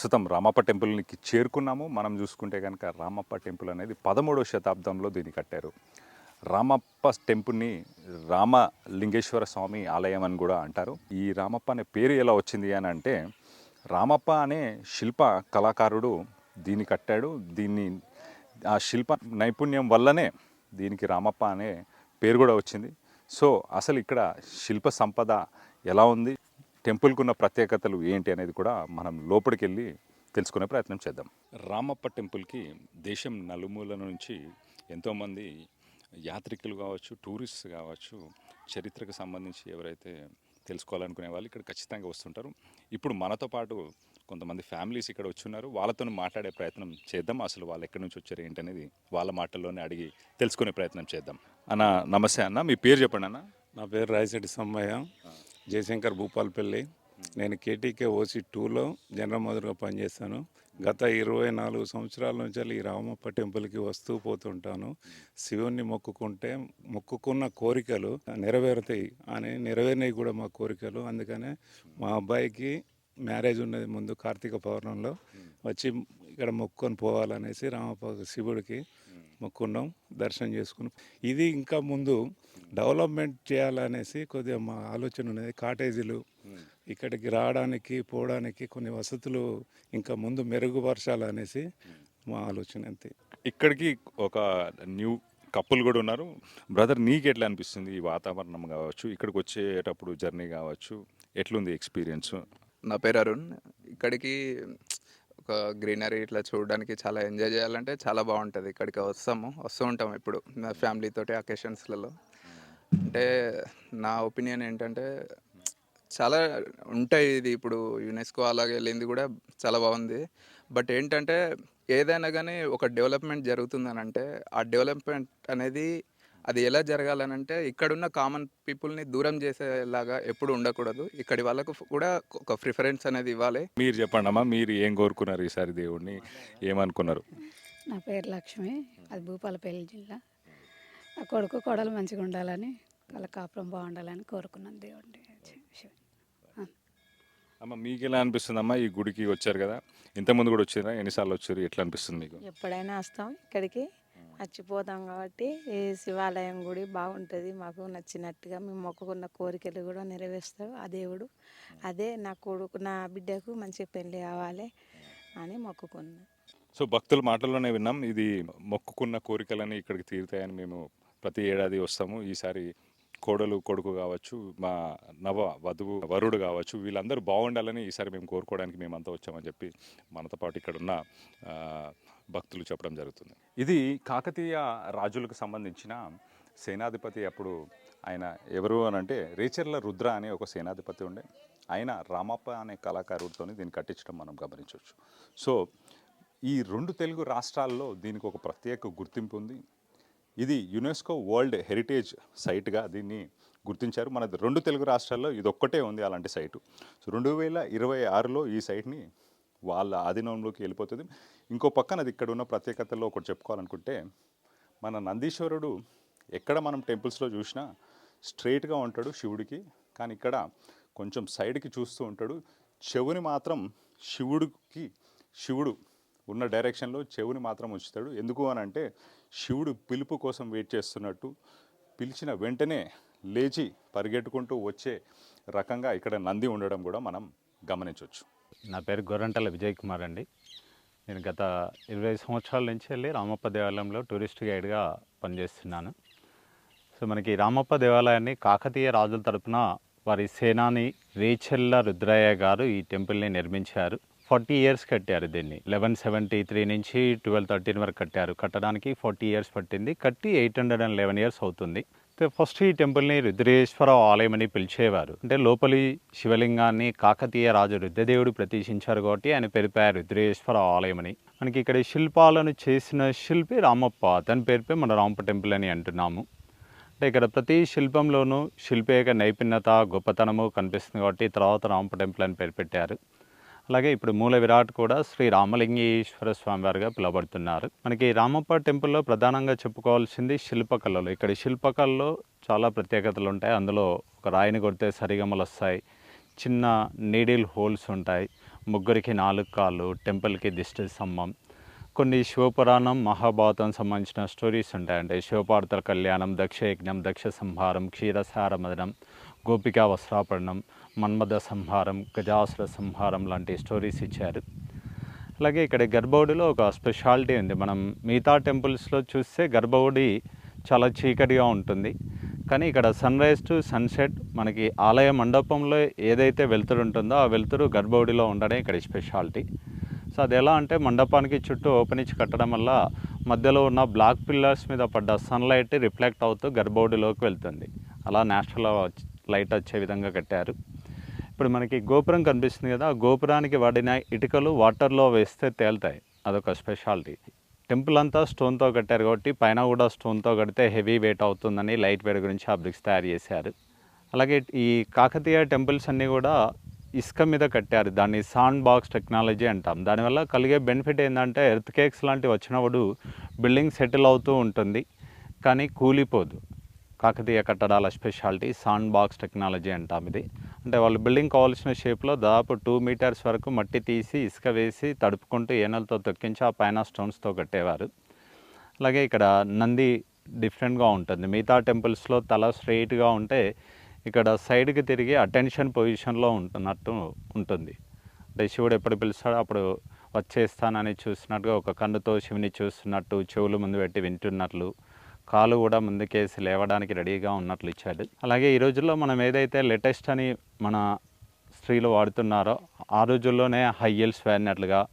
ప్రస్తుతం రామప్ప టెంపుల్కి చేరుకున్నాము. మనం చూసుకుంటే కనుక రామప్ప టెంపుల్ అనేది పదమూడవ శతాబ్దంలో దీన్ని కట్టారు. రామప్ప టెంపుల్ని రామలింగేశ్వర స్వామి ఆలయం అని కూడా అంటారు. ఈ రామప్ప అనే పేరు ఎలా వచ్చింది అని అంటే రామప్ప అనే శిల్ప కళాకారుడు దీన్ని కట్టాడు. దీన్ని ఆ శిల్ప నైపుణ్యం వల్లనే దీనికి రామప్ప అనే పేరు కూడా వచ్చింది. సో అసలు ఇక్కడ శిల్ప సంపద ఎలా ఉంది? టెంపుల్కి ఉన్న ప్రత్యేకతలు ఏంటి అనేది కూడా మనం లోపలికి వెళ్ళి తెలుసుకునే ప్రయత్నం చేద్దాం. రామప్ప టెంపుల్కి దేశం నలుమూల నుంచి ఎంతోమంది యాత్రికులు కావచ్చు టూరిస్ట్ కావచ్చు చరిత్రకు సంబంధించి ఎవరైతే తెలుసుకోవాలనుకునే వాళ్ళు ఇక్కడ ఖచ్చితంగా వస్తుంటారు. ఇప్పుడు మనతో పాటు కొంతమంది ఫ్యామిలీస్ ఇక్కడ వచ్చున్నారు. వాళ్ళతో మాట్లాడే ప్రయత్నం చేద్దాం. అసలు వాళ్ళు ఎక్కడి నుంచి వచ్చారు ఏంటనేది వాళ్ళ మాటల్లోనే అడిగి తెలుసుకునే ప్రయత్నం చేద్దాం. అన్న నమస్తే అన్న. మీ పేరు చెప్పండి అన్న. నా పేరు రాయశెట్టి సమ్మయ్య జయశంకర్ భూపాలపల్లి. నేను కేటీకే ఓసీ టూలో జనరల్ మధురగా పనిచేస్తాను. గత ఇరవై నాలుగు సంవత్సరాల నుంచి ఈ రామప్ప టెంపుల్కి వస్తూ పోతుంటాను. శివుణ్ణి మొక్కుకుంటే మొక్కుకున్న కోరికలు నెరవేరుతాయి అని నెరవేరినవి కూడా మా కోరికలు. అందుకనే మా అబ్బాయికి మ్యారేజ్ ఉన్నది ముందు కార్తీక పౌర్ణంలో. వచ్చి ఇక్కడ మొక్కుకొని పోవాలనేసి రామప్ప శివుడికి మొక్కున్నాం దర్శనం చేసుకున్నాం. ఇది ఇంకా ముందు డెవలప్మెంట్ చేయాలనేసి కొద్దిగా మా ఆలోచన ఉన్నది. కాటేజీలు ఇక్కడికి రావడానికి పోవడానికి కొన్ని వసతులు ఇంకా ముందు మెరుగుపరచాలనేసి మా ఆలోచన అంతే. ఇక్కడికి ఒక న్యూ కప్పులు కూడా ఉన్నారు. బ్రదర్ నీకు ఎట్లా అనిపిస్తుంది ఈ వాతావరణం కావచ్చు? ఇక్కడికి వచ్చేటప్పుడు జర్నీ కావచ్చు? ఎట్లుంది ఎక్స్పీరియన్స్? నా పేరు అరుణ్. ఇక్కడికి ఒక గ్రీనరీ ఇట్లా చూడడానికి చాలా ఎంజాయ్ చేయాలంటే చాలా బాగుంటుంది. ఇక్కడికి వస్తాము వస్తూ ఉంటాము ఇప్పుడు నా ఫ్యామిలీతోటి అకేషన్స్లలో. అంటే నా ఒపీనియన్ ఏంటంటే చాలా ఉంటాయి ఇది ఇప్పుడు యునెస్కో అలాగే వెళ్ళింది కూడా చాలా బాగుంది. బట్ ఏంటంటే ఏదైనా కానీ ఒక డెవలప్మెంట్ జరుగుతుందని అంటే ఆ డెవలప్మెంట్ అనేది అది ఎలా జరగాలనంటే ఇక్కడున్న కామన్ పీపుల్ని దూరం చేసేలాగా ఎప్పుడు ఉండకూడదు. ఇక్కడి వాళ్ళకు కూడా ఒక ప్రిఫరెన్స్ అనేది ఇవ్వాలి. మీరు చెప్పండి అమ్మా మీరు ఏం కోరుకున్నారు ఈసారి దేవుడిని ఏమనుకున్నారు? నా పేరు లక్ష్మి అది భూపాలపల్లి జిల్లా. నా కొడుకు కొడలు మంచిగా ఉండాలని వాళ్ళ కాపురం బాగుండాలని కోరుకున్నాను దేవుడిని. ఆ. అమ్మ మీకు ఎలా అనిపిస్తుంది అమ్మా? ఈ గుడికి వచ్చారు కదా ఇంతకుముందు కూడా వచ్చారా? ఎన్నిసార్లు వచ్చారు? ఎట్లా అనిపిస్తుంది మీకు? ఎప్పుడైనా వస్తాం ఇక్కడికి. వచ్చిపోతాం కాబట్టి ఈ శివాలయం గుడి బాగుంటుంది. మాకు నచ్చినట్టుగా మేము మొక్కుకున్న కోరికలు కూడా నెరవేరుస్తాడు ఆ దేవుడు అదే నా కొడుకు నా బిడ్డకు మంచి పెళ్ళి కావాలి అని మొక్కుకున్నాం. సో భక్తుల మాటల్లోనే విన్నాం. ఇది మొక్కుకున్న కోరికలని ఇక్కడికి తీరుతాయని మేము ప్రతి ఏడాది వస్తాము. ఈసారి కోడలు కొడుకు కావచ్చు మా నవ వధువు వరుడు కావచ్చు వీళ్ళందరూ బాగుండాలని ఈసారి మేము కోరుకోవడానికి మేమంతా వచ్చామని చెప్పి మనతో పాటు ఇక్కడ ఉన్న భక్తులు చెప్పడం జరుగుతుంది. ఇది కాకతీయ రాజులకు సంబంధించిన సేనాధిపతి అప్పుడు ఆయన ఎవరు అని అంటే రేచర్ల రుద్ర అనే ఒక సేనాధిపతి ఉండే. ఆయన రామప్ప అనే కళాకారుడితో దీన్ని కట్టించడం మనం గమనించవచ్చు. సో ఈ రెండు తెలుగు రాష్ట్రాల్లో దీనికి ఒక ప్రత్యేక గుర్తింపు ఉంది. ఇది యునెస్కో వరల్డ్ హెరిటేజ్ సైట్గా దీన్ని గుర్తించారు. మన రెండు తెలుగు రాష్ట్రాల్లో ఇది ఒక్కటే ఉంది అలాంటి సైటు. సో రెండు వేల ఇరవై ఆరులో ఈ సైట్ని వాళ్ళ ఆధీనంలోకి వెళ్ళిపోతుంది. ఇంకో పక్కన అది ఇక్కడ ఉన్న ప్రత్యేకతల్లో ఒకటి చెప్పుకోవాలనుకుంటే మన నందీశ్వరుడు ఎక్కడ మనం టెంపుల్స్లో చూసినా స్ట్రైట్గా ఉంటాడు శివుడికి కానీ ఇక్కడ కొంచెం సైడ్కి చూస్తూ ఉంటాడు. చెవుని మాత్రం శివుడికి శివుడు ఉన్న డైరెక్షన్లో చెవుని మాత్రం ఉంచుతాడు. ఎందుకు అని అంటే శివుడు పిలుపు కోసం వెయిట్ చేస్తున్నట్టు పిలిచిన వెంటనే లేచి పరిగెట్టుకుంటూ వచ్చే రకంగా ఇక్కడ నంది ఉండడం కూడా మనం గమనించవచ్చు నా పేరు గొర్రంటల విజయ్ కుమార్ అండి. నేను గత ఇరవై సంవత్సరాల నుంచి వెళ్ళి రామప్ప దేవాలయంలో టూరిస్ట్ గైడ్గా పనిచేస్తున్నాను. సో మనకి రామప్ప దేవాలయాన్ని కాకతీయ రాజుల తరపున వారి సేనాని రేచెల్ల రుద్రయ్య గారు ఈ టెంపుల్ని నిర్మించారు. ఫార్టీ ఇయర్స్ కట్టారు దీన్ని. లెవెన్ సెవెంటీ త్రీ నుంచి ట్వెల్వ్ థర్టీన్ వరకు కట్టారు. కట్టడానికి ఫార్టీ ఇయర్స్ పట్టింది. కట్టి eight hundred and eleven years అవుతుంది. ఫస్ట్ ఈ టెంపుల్ని రుద్రేశ్వర ఆలయం అని పిలిచేవారు. అంటే లోపలి శివలింగాన్ని కాకతీయ రాజు రుద్రదేవుడు ప్రతిష్ఠించారు కాబట్టి ఆయన పేరుపై రుద్రేశ్వర ఆలయం అని. మనకి ఇక్కడ ఈ శిల్పాలను చేసిన శిల్పి రామప్ప. అతని పేరుపై మన రామప్ప టెంపుల్ అని అంటున్నాము. అంటే ఇక్కడ ప్రతి శిల్పంలోనూ శిల్పి యొక్క నైపుణ్యత గొప్పతనము కనిపిస్తుంది కాబట్టి తర్వాత రామప్ప టెంపుల్ అని పేరు పెట్టారు. అలాగే ఇప్పుడు మూల విరాట్ కూడా శ్రీ రామలింగేశ్వర స్వామి వారిగా పిలువబడుతున్నారు. మనకి రామప్ప టెంపుల్లో ప్రధానంగా చెప్పుకోవాల్సింది శిల్పకళలు. ఇక్కడ శిల్పకళలో చాలా ప్రత్యేకతలు ఉంటాయి. అందులో ఒక రాయిని కొడితే సరిగమలు వస్తాయి. చిన్న నీడిల్ హోల్స్ ఉంటాయి. ముగ్గురికి నాలుగు కాళ్ళు టెంపుల్కి దిష్టి స్తంభం. కొన్ని శివపురాణం మహాభారతం సంబంధించిన స్టోరీస్ ఉంటాయంటే శివపార్తల కళ్యాణం దక్షయజ్ఞం దక్ష సంహారం క్షీరసార మదనం గోపికా వస్త్రాపరణం మన్మథ సంహారం గజాసుర సంహారం లాంటి స్టోరీస్ ఇచ్చారు. అలాగే ఇక్కడ గర్భవుడిలో ఒక స్పెషాలిటీ ఉంది. మనం మిగతా టెంపుల్స్లో చూస్తే గర్భవుడి చాలా చీకటిగా ఉంటుంది. కానీ ఇక్కడ సన్ రైజ్ టు సన్సెట్ మనకి ఆలయ మండపంలో ఏదైతే వెలుతురు ఉంటుందో ఆ వెలుతురు గర్భవుడిలో ఉండడం ఇక్కడ స్పెషాలిటీ సో అది ఎలా అంటే మండపానికి చుట్టూ ఓపెన్ ఇచ్చి కట్టడం వల్ల మధ్యలో ఉన్న బ్లాక్ పిల్లర్స్ మీద పడ్డ సన్లైట్ రిఫ్లెక్ట్ అవుతూ గర్భవుడిలోకి వెళ్తుంది. అలా నేచురల్ లైట్ వచ్చే విధంగా కట్టారు. ఇప్పుడు మనకి గోపురం కనిపిస్తుంది కదా ఆ గోపురానికి వాడిన ఇటుకలు వాటర్లో వేస్తే తేలుతాయి. అదొక స్పెషాలిటీ. టెంపుల్ అంతా స్టోన్తో కట్టారు కాబట్టి పైన కూడా స్టోన్తో కడితే హెవీ వెయిట్ అవుతుందని లైట్ వెయిట్ గురించి ఆ బ్రిక్స్ తయారు చేశారు. అలాగే ఈ కాకతీయ టెంపుల్స్ అన్నీ కూడా ఇసుక మీద కట్టారు. దాన్ని సాండ్ బాక్స్ టెక్నాలజీ అంటాం. దానివల్ల కలిగే బెనిఫిట్ ఏంటంటే ఎర్త్ కేక్స్ లాంటివి వచ్చినప్పుడు బిల్డింగ్ సెటిల్ అవుతూ ఉంటుంది. కానీ కూలిపోదు. కాకతీయ కట్టడాల స్పెషాలిటీ సాండ్ బాక్స్ టెక్నాలజీ అంటాం ఇది. అంటే వాళ్ళు బిల్డింగ్ కావాల్సిన షేప్లో దాదాపు టూ మీటర్స్ వరకు మట్టి తీసి ఇసుక వేసి తడుపుకుంటూ ఏనలతో తొక్కించి ఆ పైన స్టోన్స్తో కట్టేవారు. అలాగే ఇక్కడ నంది డిఫరెంట్గా ఉంటుంది. మిగతా టెంపుల్స్లో తల స్ట్రైట్గా ఉంటే ఇక్కడ సైడ్కి తిరిగి అటెన్షన్ పొజిషన్లో ఉంటున్నట్టు ఉంటుంది. అంటే శివుడు ఎప్పుడు పిలుస్తాడో అప్పుడు వచ్చేస్తానని చూసినట్టుగా ఒక కన్నుతో శివుని చూస్తున్నట్టు చెవులు ముందు పెట్టి వింటున్నట్లు కాలు కూడా ముందుకేసి లేవడానికి రెడీగా ఉన్నట్లు ఇచ్చాడు. అలాగే ఈ రోజుల్లో మనం ఏదైతే లేటెస్ట్ అని మన స్త్రీలు వాడుతున్నారో ఆ రోజుల్లోనే high heels వేరినట్లుగా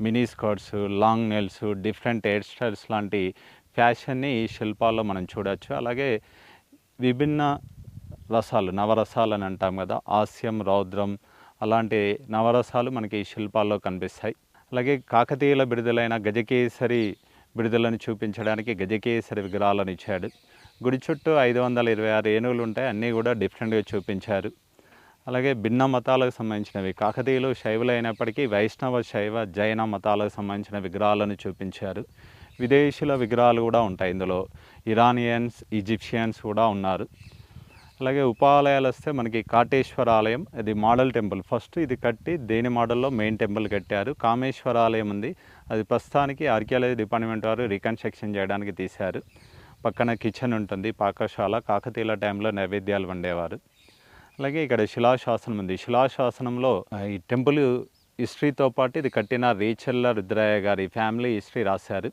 mini skirts long nails different hair styles లాంటి ఫ్యాషన్ని ఈ శిల్పాల్లో మనం చూడవచ్చు అలాగే విభిన్న రసాలు నవరసాలు అని అంటాం కదా హాస్యం రౌద్రం అలాంటి నవరసాలు మనకి ఈ శిల్పాల్లో కనిపిస్తాయి. అలాగే కాకతీయుల బిడుదలైన గజకేసరి బిడుదలను చూపించడానికి గజకేసరి విగ్రహాలను ఇచ్చాడు. గుడి చుట్టూ ఐదు వందల ఇరవై ఆరు ఏనుగులు ఉంటాయి. అన్నీ కూడా డిఫరెంట్గా చూపించారు. అలాగే భిన్న మతాలకు సంబంధించినవి. కాకతీయులు శైవులు అయినప్పటికీ వైష్ణవ శైవ జైన మతాలకు సంబంధించిన విగ్రహాలను చూపించారు. విదేశీయుల విగ్రహాలు కూడా ఉంటాయి. ఇందులో ఇరానియన్స్ ఈజిప్షియన్స్ కూడా ఉన్నారు. అలాగే ఉపాలయాలు వస్తే మనకి కాటేశ్వర ఆలయం ఇది మోడల్ టెంపుల్. ఫస్ట్ ఇది కట్టి దేని మోడల్లో మెయిన్ టెంపుల్ కట్టారు? కామేశ్వర ఆలయం ఉంది. అది ప్రస్తుతానికి ఆర్కియాలజీ డిపార్ట్మెంట్ వారు రికన్స్ట్రక్షన్ చేయడానికి తీశారు. పక్కన కిచెన్ ఉంటుంది పాకశాల కాకతీయుల టైంలో నైవేద్యాలు వండేవారు. అలాగే ఇక్కడ శిలాశాసనం ఉంది. శిలాశాసనంలో ఈ టెంపుల్ హిస్టరీతో పాటు ఇది కట్టిన రేచల్ల రుద్రయ్య గారి ఫ్యామిలీ హిస్టరీ రాశారు.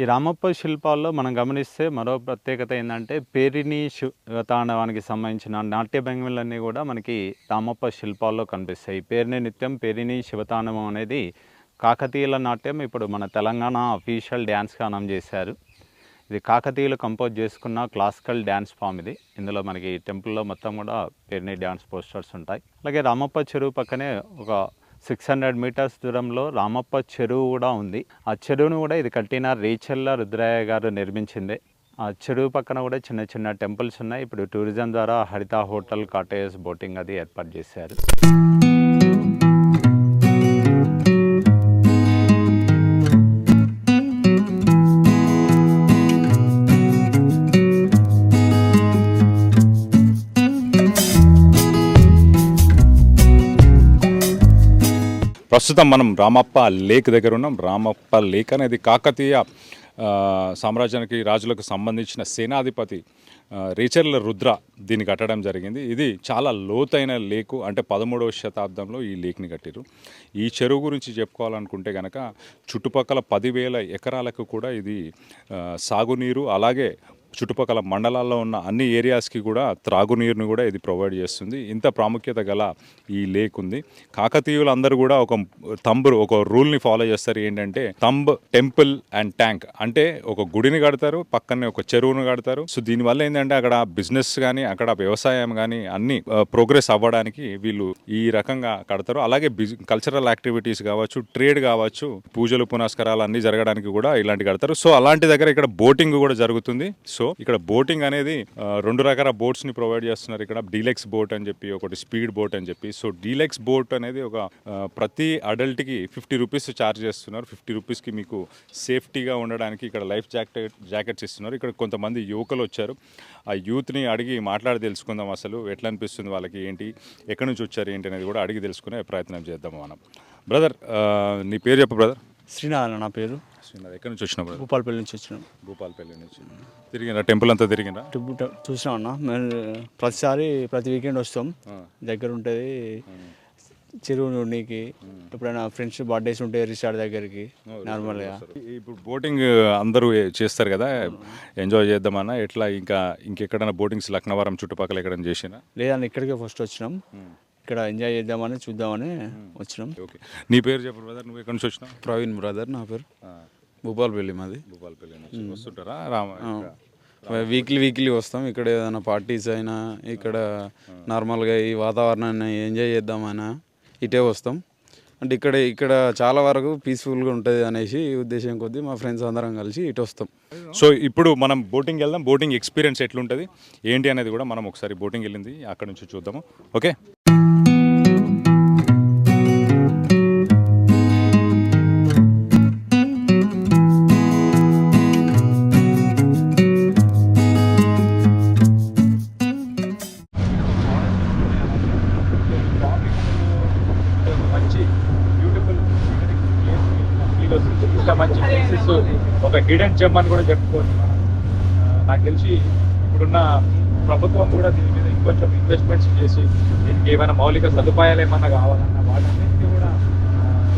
ఈ రామప్ప శిల్పాల్లో మనం గమనిస్తే మరో ప్రత్యేకత ఏంటంటే పేరిణి శివతాండవానికి సంబంధించిన నాట్య భంగిమలన్నీ కూడా మనకి రామప్ప శిల్పాల్లో కనిపిస్తాయి. పేరిణి నిత్యం పేరిణి శివతాండవం అనేది కాకతీయుల నాట్యం ఇప్పుడు మన తెలంగాణ అఫీషియల్ డ్యాన్స్ గానం చేశారు. ఇది కాకతీయులు కంపోజ్ చేసుకున్న క్లాసికల్ డ్యాన్స్ ఫామ్ ఇది. ఇందులో మనకి టెంపుల్లో మొత్తం కూడా పేరుని డ్యాన్స్ పోస్టర్స్ ఉంటాయి. అలాగే రామప్ప చెరువు పక్కనే ఒక సిక్స్ హండ్రెడ్ మీటర్స్ దూరంలో రామప్ప చెరువు కూడా ఉంది. ఆ చెరువును కూడా ఇది కట్టిన రేచల్ల రుద్రయ్య గారు నిర్మించింది. ఆ చెరువు పక్కన కూడా చిన్న చిన్న టెంపుల్స్ ఉన్నాయి. ఇప్పుడు టూరిజం ద్వారా హరిత హోటల్ కాటేజ్ బోటింగ్ అది ఏర్పాటు చేశారు. ప్రస్తుతం మనం రామప్ప లేక్ దగ్గర ఉన్నాం. రామప్ప లేక్ అనేది కాకతీయ సామ్రాజ్యానికి రాజులకు సంబంధించిన సేనాధిపతి రేచర్ల రుద్ర దీన్ని కట్టడం జరిగింది. ఇది చాలా లోతైన లేకు అంటే పదమూడవ శతాబ్దంలో ఈ లేక్ని కట్టారు ఈ చెరువు గురించి చెప్పుకోవాలనుకుంటే కనుక చుట్టుపక్కల పదివేల ఎకరాలకు కూడా ఇది సాగునీరు అలాగే చుట్టుపక్కల మండలాల్లో ఉన్న అన్ని ఏరియాస్కి కూడా త్రాగునీరుని కూడా ఇది ప్రొవైడ్ చేస్తుంది. ఇంత ప్రాముఖ్యత గల ఈ లేక్ ఉంది. కాకతీయులు అందరూ కూడా ఒక తంబురు ఒక రూల్ని ఫాలో చేస్తారు. ఏంటంటే తంబ్ టెంపుల్ అండ్ ట్యాంక్ అంటే ఒక గుడిని కడతారు పక్కనే ఒక చెరువును కడతారు. సో దీనివల్ల ఏంటంటే అక్కడ బిజినెస్ కానీ అక్కడ వ్యవసాయం కానీ అన్ని ప్రోగ్రెస్ అవ్వడానికి వీళ్ళు ఈ రకంగా కడతారు. అలాగే కల్చరల్ యాక్టివిటీస్ కావచ్చు ట్రేడ్ కావచ్చు పూజలు పునస్కారాలు అన్ని జరగడానికి కూడా ఇలాంటి కడతారు. సో అలాంటి దగ్గర ఇక్కడ బోటింగ్ కూడా జరుగుతుంది. సో సో ఇక్కడ బోటింగ్ అనేది రెండు రకాల బోట్స్ని ప్రొవైడ్ చేస్తున్నారు. ఇక్కడ డీలెక్స్ బోట్ అని చెప్పి ఒకటి స్పీడ్ బోట్ అని చెప్పి. సో డీలెక్స్ బోట్ అనేది ఒక ప్రతి అడల్ట్కి ఫిఫ్టీ రూపీస్ ఛార్జ్ చేస్తున్నారు. ఫిఫ్టీ రూపీస్కి మీకు సేఫ్టీగా ఉండడానికి ఇక్కడ లైఫ్ జాకెట్ జాకెట్స్ ఇస్తున్నారు. ఇక్కడ కొంతమంది యువకులు వచ్చారు. ఆ యూత్ని అడిగి మాట్లాడి తెలుసుకుందాం అసలు. ఎట్లా అనిపిస్తుంది వాళ్ళకి? ఏంటి? ఎక్కడి నుంచి వచ్చారు? ఏంటి అనేది కూడా అడిగి తెలుసుకునే ప్రయత్నం చేద్దాం మనం. బ్రదర్ నీ పేరు చెప్పు బ్రదర్ శ్రీనారాయణ నా పేరు. శ్రీనాథ్ ఎక్కడి నుంచి బ్రదర్ భూపాలపల్లి నుంచి వచ్చినాం. భూపాలపల్లి నుంచి. తిరిగిన టెంపుల్ అంతా తిరిగినా ట్రిప్ ట- చూసినామన్నా మేము ప్రతిసారి ప్రతి వీకెండ్ వస్తాం. దగ్గర ఉంటుంది చెరువు నీకి ఎప్పుడైనా ఫ్రెండ్స్ బర్త్డేస్ ఉంటే రిసార్ట్ దగ్గరికి నార్మల్గా ఇప్పుడు బోటింగ్ అందరూ చేస్తారు కదా? ఎంజాయ్ చేద్దామన్నా ఎట్లా ఇంకా ఇంకెక్కడైనా బోటింగ్స్ లక్నవరం చుట్టుపక్కల ఎక్కడైనా చేసినా? లేదని ఇక్కడికే ఫస్ట్ వచ్చినాం. ఇక్కడ ఎంజాయ్ చేద్దామని చూద్దామని వచ్చినాం. ఓకే. నీ పేరు చెప్పు బ్రదర్ నువ్వు ఎక్కడి నుంచి వచ్చినావు? ప్రవీణ్ బ్రదర్ నా పేరు. భూపాలపల్లి మాది. భూపాలపల్లి నుంచి వస్తుంటారా? రామ వీక్లీ వీక్లీ వస్తాం. ఇక్కడ ఏదైనా పార్టీస్ అయినా ఇక్కడ నార్మల్గా ఈ వాతావరణాన్ని ఎంజాయ్ చేద్దామైనా ఇటే వస్తాం. అంటే ఇక్కడ ఇక్కడ చాలా వరకు పీస్ఫుల్గా ఉంటుంది అనేసి ఉద్దేశం కొద్దీ మా ఫ్రెండ్స్ అందరం కలిసి ఇటు వస్తాం. సో ఇప్పుడు మనం బోటింగ్ వెళ్దాం. బోటింగ్ ఎక్స్పీరియన్స్ ఎట్లుంటుంది? ఏంటి అనేది కూడా మనం ఒకసారి బోటింగ్ వెళ్ళింది. అక్కడ నుంచి చూద్దాము. ఓకే? ఒక హిడెన్ జమ్ అని కూడా చెప్పుకోవచ్చు. నాకు తెలిసి ఇప్పుడున్న ప్రభుత్వం కూడా దీని మీద ఇంకొంచెం ఇన్వెస్ట్మెంట్స్ చేసి దీనికి ఏమైనా మౌలిక సదుపాయాలు ఏమన్నా కావాలన్నా వాటన్నిటికీ కూడా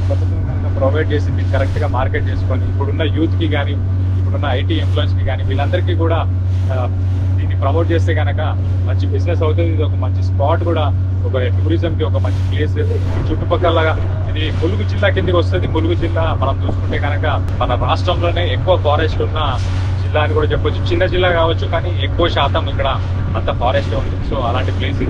ప్రభుత్వం కనుక ప్రొవైడ్ చేసి దీన్ని కరెక్ట్గా మార్కెట్ చేసుకొని ఇప్పుడున్న యూత్కి కానీ ఇప్పుడున్న ఐటీ ఎంప్లాయీస్కి కానీ వీళ్ళందరికీ కూడా ప్రమోట్ చేస్తే కనుక మంచి బిజినెస్ అవుతుంది. ఇది ఒక మంచి స్పాట్ కూడా ఒక టూరిజం కి ఒక మంచి ప్లేస్ చుట్టుపక్కల ఇది ములుగు జిల్లా కిందకి వస్తుంది. ములుగు జిల్లా మనం చూసుకుంటే కనుక మన రాష్ట్రంలోనే ఎక్కువ ఫారెస్ట్ ఉన్న జిల్లా అని కూడా చెప్పొచ్చు. చిన్న జిల్లా కావచ్చు కానీ ఎక్కువ శాతం ఇక్కడ అంత ఫారెస్ట్ ఉంది. సో అలాంటి ప్లేస్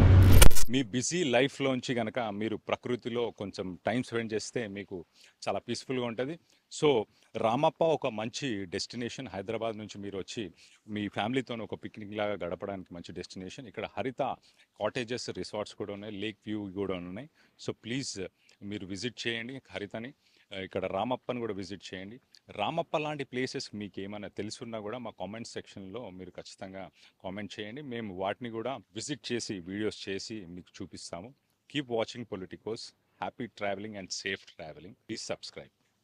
మీ బిజీ లైఫ్లోంచి కనుక మీరు ప్రకృతిలో కొంచెం టైం స్పెండ్ చేస్తే మీకు చాలా పీస్ఫుల్గా ఉంటుంది. సో రామప్ప ఒక మంచి డెస్టినేషన్ హైదరాబాద్ నుంచి మీరు వచ్చి మీ ఫ్యామిలీతో ఒక పిక్నిక్ లాగా గడపడానికి మంచి డెస్టినేషన్. ఇక్కడ హరిత కాటేజెస్ రిసార్ట్స్ కూడా ఉన్నాయి. లేక్ వ్యూ కూడా ఉన్నాయి. సో ప్లీజ్ మీరు విజిట్ చేయండి హరితని. ఇక్కడ రామప్పని కూడా విజిట్ చేయండి. రామప్ప లాంటి ప్లేసెస్ మీకు ఏమైనా తెలుసున్నా కూడా మా కామెంట్ సెక్షన్లో మీరు ఖచ్చితంగా కామెంట్ చేయండి. మేము వాటిని కూడా విజిట్ చేసి వీడియోస్ చేసి మీకు చూపిస్తాము. Keep watching Politicos. Happy travelling and safe travelling. Please subscribe.